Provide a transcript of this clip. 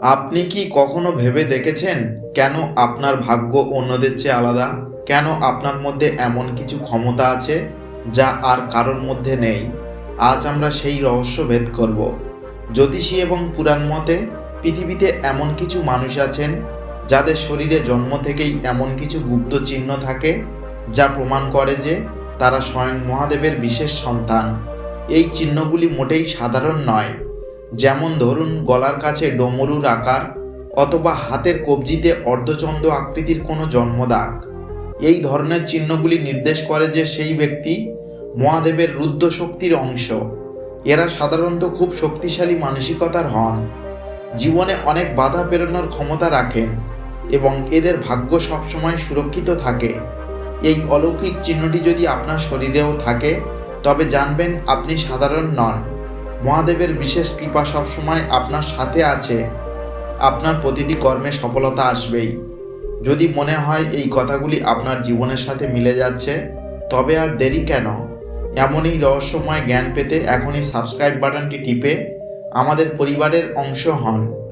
আপনি কি কখনো ভেবে দেখেছেন কেন আপনার ভাগ্য অন্যদের চেয়ে আলাদা? কেন আপনার মধ্যে এমন কিছু ক্ষমতা আছে যা আর কারোর মধ্যে নেই? আজ আমরা সেই রহস্য ভেদ করব। জ্যোতিষী এবং পুরাণ মতে, পৃথিবীতে এমন কিছু মানুষ আছেন যাদের শরীরে জন্ম থেকেই এমন কিছু গুপ্ত চিহ্ন থাকে যা প্রমাণ করে যে তারা স্বয়ং মহাদেবের বিশেষ সন্তান। এই চিহ্নগুলি মোটেই সাধারণ নয়। যেমন ধরুন গলার কাছে ডমরুর আকার অথবা হাতের কবজিতে অর্ধচন্দ্র আকৃতির কোনো জন্মদাগ। এই ধরনের চিহ্নগুলি নির্দেশ করে যে সেই ব্যক্তি মহাদেবের রুদ্র শক্তির অংশ। এরা সাধারণত খুব শক্তিশালী মানসিকতার হন। জীবনে অনেক বাধা পেরোনোর ক্ষমতা রাখেন এবং এদের ভাগ্য সবসময় সুরক্ষিত থাকে। এই অলৌকিক চিহ্নটি যদি আপনার শরীরেও থাকে, তবে জানবেন আপনি সাধারণ নন। মহাদেবের বিশেষ কৃপা সবসময় আপনার সাথে আছে। আপনার প্রতিটি কর্মে সফলতা আসবেই। যদি মনে হয় এই কথাগুলি আপনার জীবনের সাথে মিলে যাচ্ছে, তবে আর দেরি কেন? এমনই রহস্যময় জ্ঞান পেতে এখনই সাবস্ক্রাইব বাটনটি টিপে আমাদের পরিবারের অংশ হন।